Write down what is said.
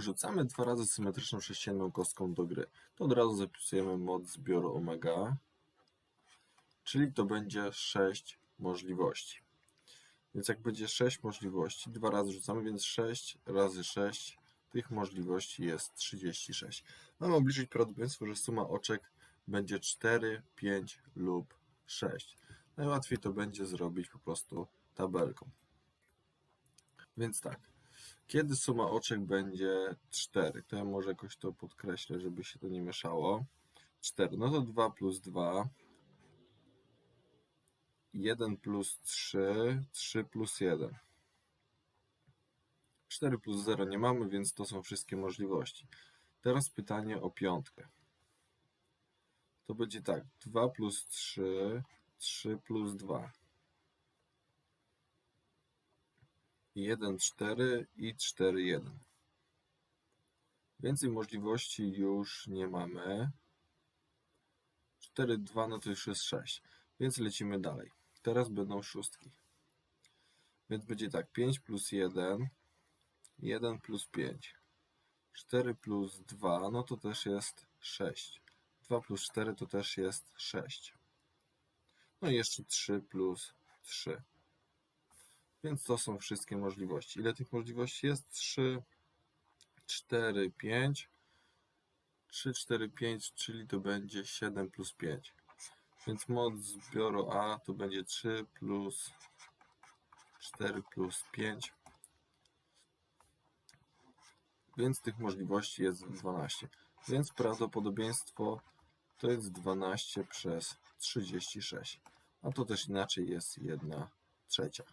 Rzucamy dwa razy symetryczną sześcienną kostką do gry. To od razu zapisujemy moc zbioru omega, czyli to będzie 6 możliwości. Więc jak będzie 6 możliwości, dwa razy rzucamy, więc 6 razy 6 tych możliwości jest 36. Mamy obliczyć prawdopodobieństwo, że suma oczek będzie 4, 5 lub 6. Najłatwiej to będzie zrobić po prostu tabelką. Więc tak, kiedy suma oczek będzie 4, to ja może jakoś to podkreślę, żeby się to nie mieszało. 4, no to 2 plus 2, 1 plus 3, 3 plus 1. 4 plus 0 nie mamy, więc to są wszystkie możliwości. Teraz pytanie o piątkę. To będzie tak, 2 plus 3, 3 plus 2. 1, 4 i 4, 1. Więcej możliwości już nie mamy. 4, 2, no to już jest 6. Więc lecimy dalej. Teraz będą szóstki. Więc będzie tak, 5 plus 1, 1 plus 5. 4 plus 2, no to też jest 6. 2 plus 4 to też jest 6. No i jeszcze 3 plus 3. Więc to są wszystkie możliwości. Ile tych możliwości jest? 3, 4, 5. 3, 4, 5, czyli to będzie 7 plus 5. Więc moc zbioru A to będzie 3 plus 4 plus 5. Więc tych możliwości jest 12. Więc prawdopodobieństwo to jest 12 przez 36. A to też inaczej jest 1 trzecia.